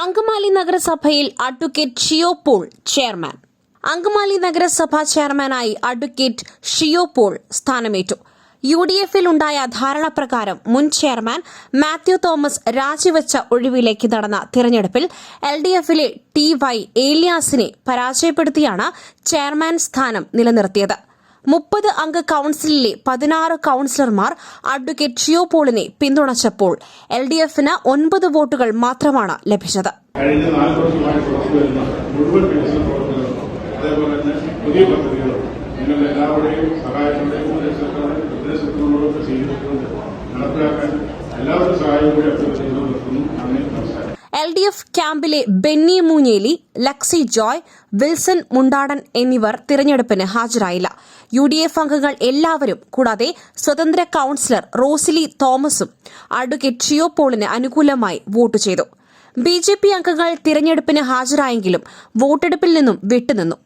Angamaly നഗരസഭയിൽ advocate Shiyo Paul chairman. Angamaly നഗരസഭാ ചെയർമാനായി അഡ്വക്കേറ്റ് ഷിയോ പോൾ സ്ഥാനമേറ്റു. യു ഡി എഫിൽ ഉണ്ടായ ധാരണപ്രകാരം മുൻ ചെയർമാൻ മാത്യു തോമസ് രാജിവെച്ച ഒഴിവിലേക്ക് നടന്ന തിരഞ്ഞെടുപ്പിൽ എൽ ഡി എഫിലെ ടി വൈ ഏലിയാസിനെ പരാജയപ്പെടുത്തിയാണ് ചെയർമാൻ സ്ഥാനം നിലനിർത്തിയത്. മുപ്പത് അംഗ കൌൺസിലിലെ പതിനാറ് കൌൺസിലർമാർ അഡ്വക്കേറ്റ് ഷിയോ പോളിനെ പിന്തുണച്ചപ്പോൾ എൽ ഡി എഫിന് ഒൻപത് വോട്ടുകൾ മാത്രമാണ് ലഭിച്ചത്. എല്ലാവരുടെയും സഹായത്തോടെയും നിർദ്ദേശത്തോടെ ചെയ്തുകൊണ്ട് നടപ്പിലാക്കാൻ എല്ലാവരുടെ സഹായം കൂടി അഭ്യർത്ഥിച്ചു നിർത്തുന്നു നന്ദി നമസ്കാരം എൽ ഡി എഫ് ക്യാമ്പിലെ ബെന്നി മൂഞ്ഞേലി ലക്സി ജോയ് വിൽസൺ മുണ്ടാടൻ എന്നിവർ തിരഞ്ഞെടുപ്പിന് ഹാജരായില്ല. യു ഡി എഫ് അംഗങ്ങൾ എല്ലാവരും കൂടാതെ സ്വതന്ത്ര കൌൺസിലർ റോസിലി തോമസും അഡ്വക്കേറ്റ് ഷിയോ പോളിന് അനുകൂലമായി വോട്ട് ചെയ്തു. ബി ജെ പി അംഗങ്ങൾ തിരഞ്ഞെടുപ്പിന് ഹാജരായെങ്കിലും വോട്ടെടുപ്പിൽ നിന്നും വിട്ടുനിന്നു.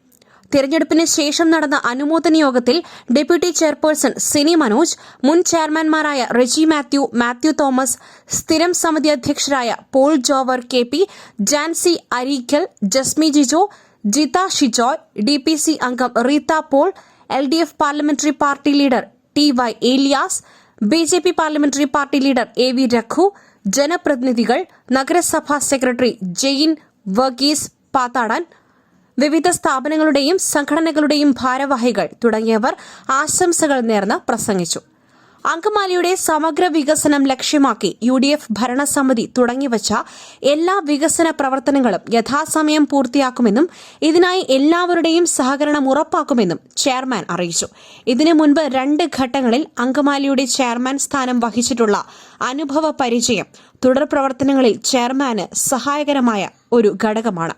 തിരഞ്ഞെടുപ്പിന് ശേഷം നടന്ന അനുമോദന യോഗത്തിൽ ഡെപ്യൂട്ടി ചെയർപേഴ്സൺ സിനി മനോജ് മുൻ ചെയർമാൻമാരായ റെജി മാത്യു മാത്യു തോമസ് സ്ഥിരം സമിതി അധ്യക്ഷരായ Paul Jover K P Jancy Areekal Jasmi Jijo Jitha Shijoy D P C അംഗം Reetha Paul L D F parliamentary party leader T Y Elias B J P parliamentary party leader A V Raghu ജനപ്രതിനിധികൾ നഗരസഭാ secretary Jain Varghese Pathadan വിവിധ സ്ഥാപനങ്ങളുടെയും സംഘടനകളുടെയും ഭാരവാഹികൾ തുടങ്ങിയവർ ആശംസകൾ നേർന്ന് പ്രസംഗിച്ചു. അങ്കമാലിയുടെ സമഗ്ര വികസനം ലക്ഷ്യമാക്കി യു ഡി എഫ് ഭരണസമിതി തുടങ്ങിവച്ച എല്ലാ വികസന പ്രവർത്തനങ്ങളും യഥാസമയം പൂർത്തിയാക്കുമെന്നും ഇതിനായി എല്ലാവരുടെയും സഹകരണം ഉറപ്പാക്കുമെന്നും ചെയർമാൻ അറിയിച്ചു. ഇതിനു മുൻപ് രണ്ട് ഘട്ടങ്ങളിൽ അങ്കമാലിയുടെ ചെയർമാൻ സ്ഥാനം വഹിച്ചിട്ടുള്ള അനുഭവ പരിചയം തുടർ പ്രവർത്തനങ്ങളിൽ ചെയർമാന് സഹായകരമായ ഒരു ഘടകമാണ്.